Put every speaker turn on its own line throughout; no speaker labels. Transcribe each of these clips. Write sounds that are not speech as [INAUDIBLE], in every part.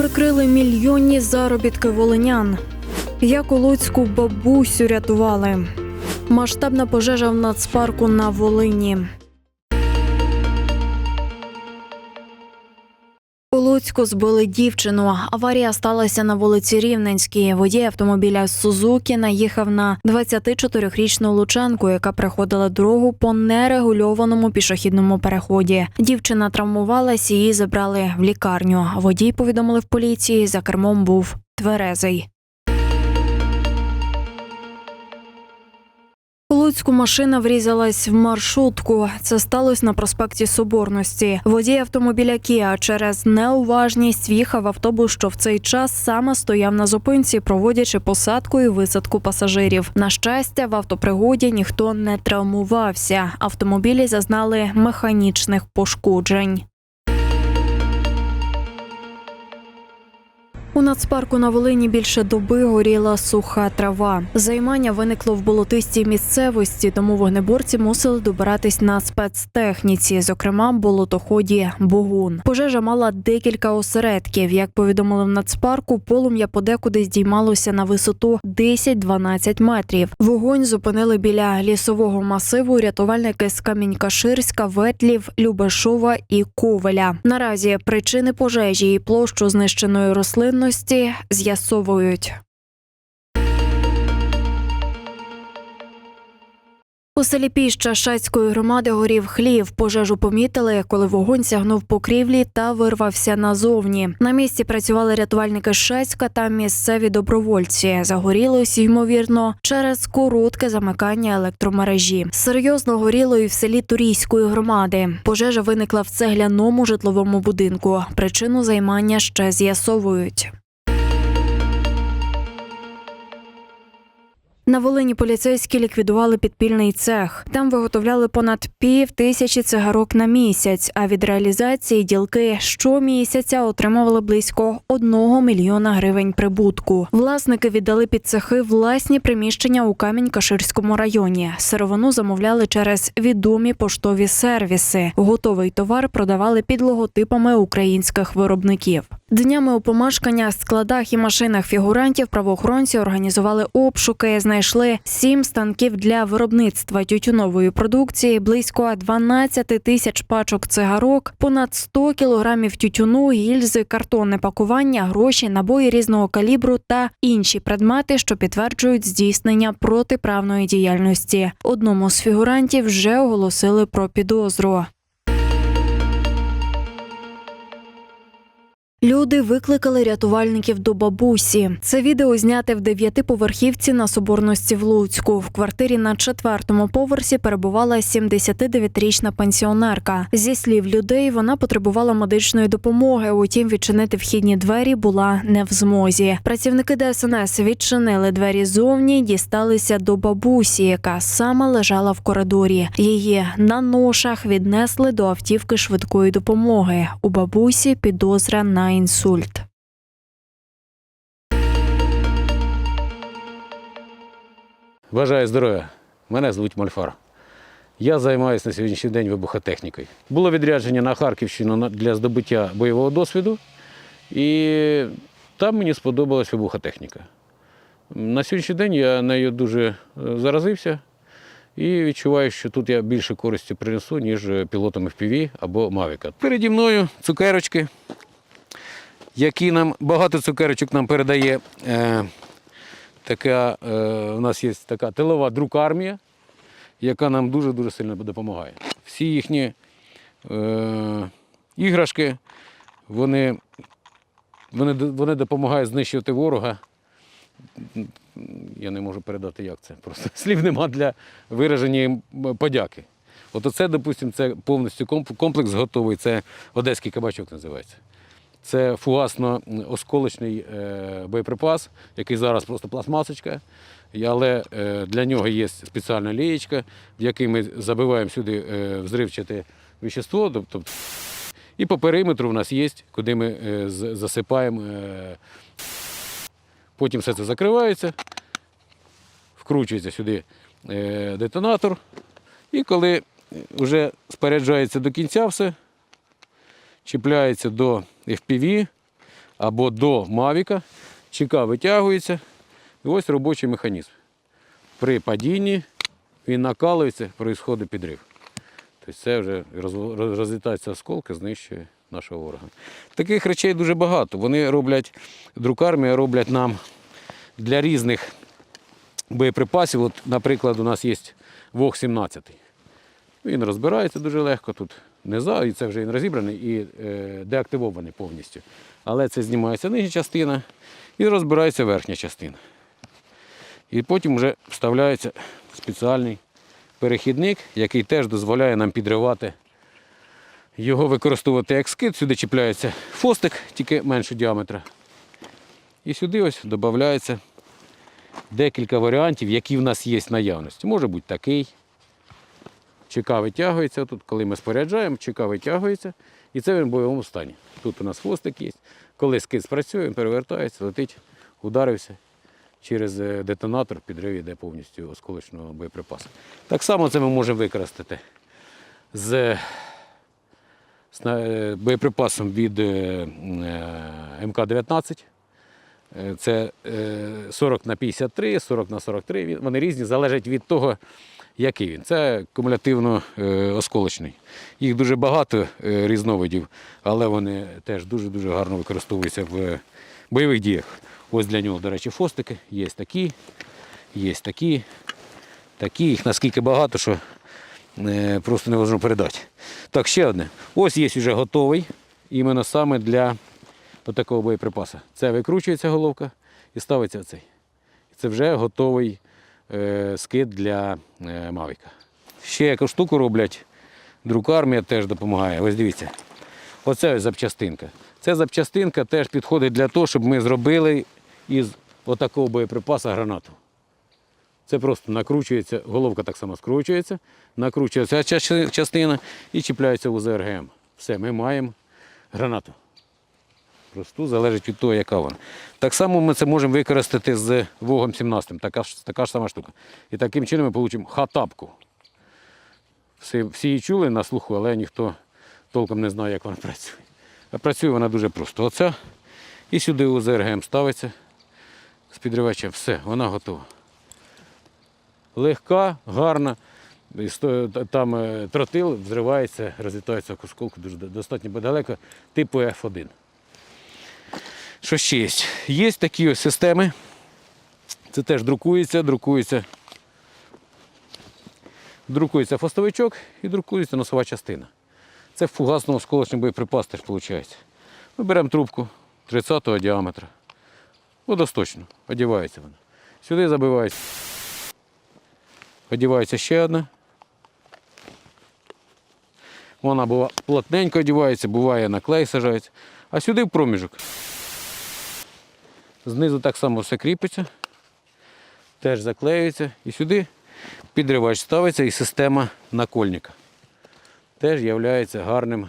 Прикрили мільйонні заробітки волинян. Як у Луцьку бабусю рятували. Масштабна пожежа в нацпарку на Волині. Луцьку збили дівчину. Аварія сталася на вулиці Рівненській. Водій автомобіля Сузукі наїхав на 24-річну лучанку, яка приходила дорогу по нерегульованому пішохідному переході. Дівчина травмувалась, її забрали в лікарню. Водій повідомили в поліції. За кермом був тверезий. Луцьку машина врізалась в маршрутку. Це сталося на проспекті Соборності. Водій автомобіля Кіа через неуважність в'їхав автобус, що в цей час саме стояв на зупинці, проводячи посадку і висадку пасажирів. На щастя, в автопригоді ніхто не травмувався. Автомобілі зазнали механічних пошкоджень. У нацпарку на Волині більше доби горіла суха трава. Займання виникло в болотистій місцевості, тому вогнеборці мусили добиратись на спецтехніці, зокрема болотоході Богун. Пожежа мала декілька осередків. Як повідомили в нацпарку, полум'я подекуди здіймалося на висоту 10-12 метрів. Вогонь зупинили біля лісового масиву рятувальники з Камінь-Каширська, Ветлів, Любешова і Ковеля. Наразі причини пожежі і площу знищеної рослинності з'ясовують. У селі Піща Шацької громади горів хлів. Пожежу помітили, коли вогонь сягнув покрівлі та вирвався назовні. На місці працювали рятувальники Шацька та місцеві добровольці. Загорілось, ймовірно, через коротке замикання електромережі. Серйозно горіло і в селі Турійської громади. Пожежа виникла в цегляному житловому будинку. Причину займання ще з'ясовують. На Волині поліцейські ліквідували підпільний цех. Там виготовляли понад пів тисячі цигарок на місяць. А від реалізації ділки щомісяця отримували близько одного мільйона гривень прибутку. Власники віддали під цехи власні приміщення у Камінь-Каширському районі. Сировину замовляли через відомі поштові сервіси. Готовий товар продавали під логотипами українських виробників. Днями у помешканнях, складах і машинах фігурантів правоохоронці організували обшуки, сім станків для виробництва тютюнової продукції, близько 12 тисяч пачок цигарок, понад 100 кілограмів тютюну, гільзи, картонне пакування, гроші, набої різного калібру та інші предмети, що підтверджують здійснення протиправної діяльності. Одному з фігурантів вже оголосили про підозру. Люди викликали рятувальників до бабусі. Це відео зняте в дев'ятиповерхівці на Соборності в Луцьку. В квартирі на четвертому поверсі перебувала 79-річна пенсіонерка. Зі слів людей, вона потребувала медичної допомоги. Утім, відчинити вхідні двері була не в змозі. Працівники ДСНС відчинили двері зовні, дісталися до бабусі, яка саме лежала в коридорі. Її на ношах віднесли до автівки швидкої допомоги. У бабусі підозра на інсульт.
Бажаю здоров'я. Мене звуть Мольфар. Я займаюся на сьогоднішній день вибухотехнікою. Було відрядження на Харківщину для здобуття бойового досвіду, і там мені сподобалась вибухотехніка. На сьогоднішній день я нею дуже е, заразився і відчуваю, що тут я більше користі принесу, ніж пілотом FPV або Мавіка. Переді мною цукерочки, які нам багато цукерочок нам передає. Е, така, е, у нас є така тилова друкармія, яка нам дуже-дуже сильно допомагає. Всі їхні е, іграшки, вони, вони, вони допомагають знищувати ворога. Я не можу передати, як це. Просто [LAUGHS] слів нема для вираження подяки. От оце, допустимо, це повністю комплекс готовий. Це одеський кабачок називається. Це фугасно-осколочний е, боєприпас, який зараз просто пластмасочка. Але е, для нього є спеціальна лієчка, в якій ми забиваємо сюди е, взривчате вещество. Тобто, і по периметру в нас є, куди ми засипаємо. Потім все це закривається, вкручується сюди детонатор. І коли вже споряджається до кінця все, чіпляється до FPV або до Мавіка, чека витягується. І ось робочий механізм. При падінні він накалується, відбувається підрив. Тобто це вже роз- роз- осколки, знищує нашого ворога. Таких речей дуже багато. Вони роблять, друкармія роблять нам для різних боєприпасів. От, наприклад, у нас є Вог 17. Він розбирається дуже легко тут. Низа, і це вже він розібраний і е, деактивований повністю. Але це знімається нижня частина і розбирається верхня частина. І потім вже вставляється спеціальний перехідник, який теж дозволяє нам підривати його використовувати як скид. Сюди чіпляється фостик, тільки меншого діаметра. І сюди ось додається декілька варіантів, які в нас є наявності. Може бути такий. ЧК витягується тут, коли ми споряджаємо, ЧК витягується, і це він в бойовому стані. Тут у нас хвостик є. Коли скид спрацює, він перевертається, летить, ударився через е, детонатор, підрив іде повністю осколочного боєприпасу. Так само це ми можемо використати з е, сна- е, боєприпасом від е, е, МК-19. Е, Це е, 40 на 53, 40 на 43. Вони різні, залежать від того, який він. Це кумулятивно е, осколочний. Їх дуже багато е, різновидів, але вони теж дуже-дуже гарно використовуються в бойових діях. Ось для нього, до речі, фостики. Є такі, є такі, такі. Їх наскільки багато, що е, просто не можна передати. Так, ще одне. Ось є вже готовий, іменно саме для такого боєприпасу. Це викручується головка і ставиться цей. Це вже готовий е, скид для е, Мавіка. Ще яку штуку роблять, друкармія теж допомагає. Ось дивіться. Оце ось запчастинка. Ця запчастинка теж підходить для того, щоб ми зробили із отакого боєприпасу гранату. Це просто накручується, головка так само скручується, накручується ця частина і чіпляється в ЗРГМ. Все, ми маємо гранату. Просту залежить від того, яка вона. Так само ми це можемо використати з Вогом 17, така ж, така ж сама штука. І таким чином ми отримаємо хатапку. Всі, всі її чули на слуху, але ніхто толком не знає, як вона працює. А працює вона дуже просто. Оця і сюди у ЗРГМ ставиться з підривачем. Все, вона готова. Легка, гарна. Там е, тротил взривається, розлітається в осколку достатньо далеко, типу F1. Що ще є? Є такі ось системи. Це теж друкується, друкується. Друкується фостовичок і друкується носова частина. Це фугасно осколочний боєприпас теж виходить. Ми беремо трубку 30-го діаметра. Водосточно, одівається вона. Сюди забивається. Одівається ще одна. Вона бува плотненько одівається, буває на клей сажається. А сюди в проміжок. Знизу так само все кріпиться, теж заклеюється. І сюди підривач ставиться і система накольника. Теж є гарним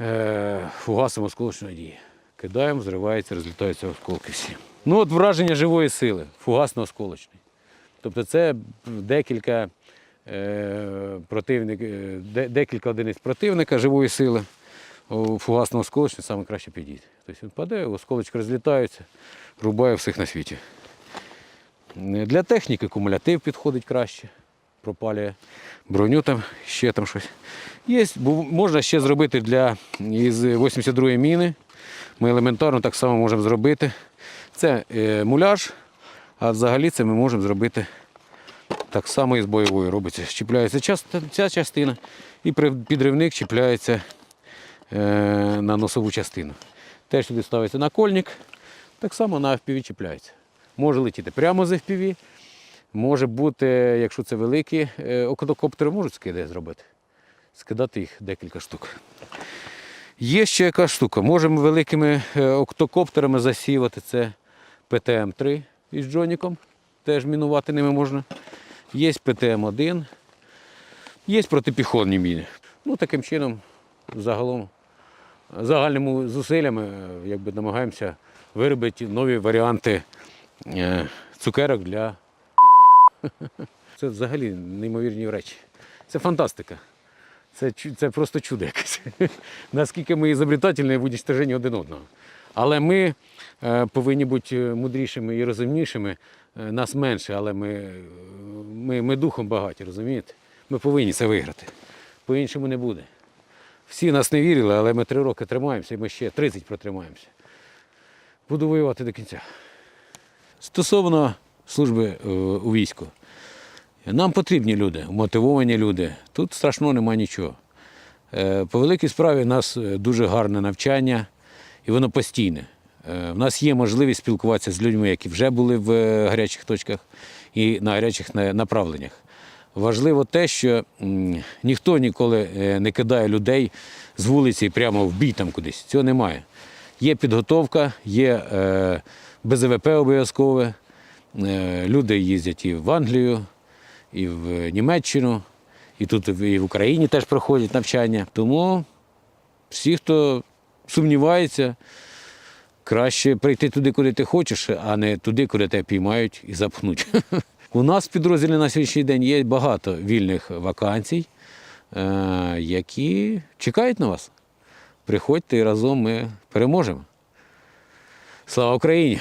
е, фугасом осколочної дії. Кидаємо, зривається, розлітаються осколки всі. Ну от враження живої сили, фугасно-осколочний. Тобто це декілька, е, противник, е, де- декілька одиниць противника живої сили. Фугасно осколочний саме краще підійде. Тобто він паде, осколочки розлітаються, рубає всіх на світі. Для техніки кумулятив підходить краще, пропалює броню там, ще там щось. Є, можна ще зробити для із 82-ї міни. Ми елементарно так само можемо зробити. Це е, муляж, а взагалі це ми можемо зробити так само і з бойовою робиться. Чіпляється ця частина і підривник чіпляється на носову частину. Теж сюди ставиться накольник, так само на FPV чіпляється. Може летіти прямо з FPV, може бути, якщо це великі е, можуть скиди зробити. Скидати їх декілька штук. Є ще яка штука. Можемо великими е, октокоптерами засіювати. Це ПТМ-3 із Джоніком. Теж мінувати ними можна. Є ПТМ-1, є протипіхотні міни. Ну, таким чином, загалом, загальними зусиллями якби, намагаємося виробити нові варіанти е, цукерок для. [LAUGHS] Це взагалі неймовірні речі. Це фантастика. Це, це просто чудо якесь. [LAUGHS] Наскільки ми ізобретательні в уничтоженні один одного. Але ми е, повинні бути мудрішими і розумнішими. Е, Нас менше, але ми, ми, ми духом багаті, розумієте? Ми повинні це виграти. По-іншому не буде. Всі нас не вірили, але ми три роки тримаємося і ми ще 30 протримаємося. Буду воювати до кінця. Стосовно служби е, у війську. Нам потрібні люди, мотивовані люди. Тут страшного немає нічого. Е, По великій справі у нас е, дуже гарне навчання, і воно постійне. В нас є можливість спілкуватися з людьми, які вже були в гарячих точках і на гарячих на- направленнях. Важливо те, що ніхто ніколи е, не кидає людей з вулиці прямо в бій там кудись. Цього немає. Є підготовка, є е, БЗВП обов'язкове. Е, Люди їздять і в Англію, і в Німеччину, і тут і в Україні теж проходять навчання. Тому всі, хто сумнівається, краще прийти туди, куди ти хочеш, а не туди, куди тебе піймають і запхнуть. [LAUGHS] У нас в підрозділі на сьогоднішній день є багато вільних вакансій, е, які чекають на вас. Приходьте і разом ми переможемо. Слава Україні!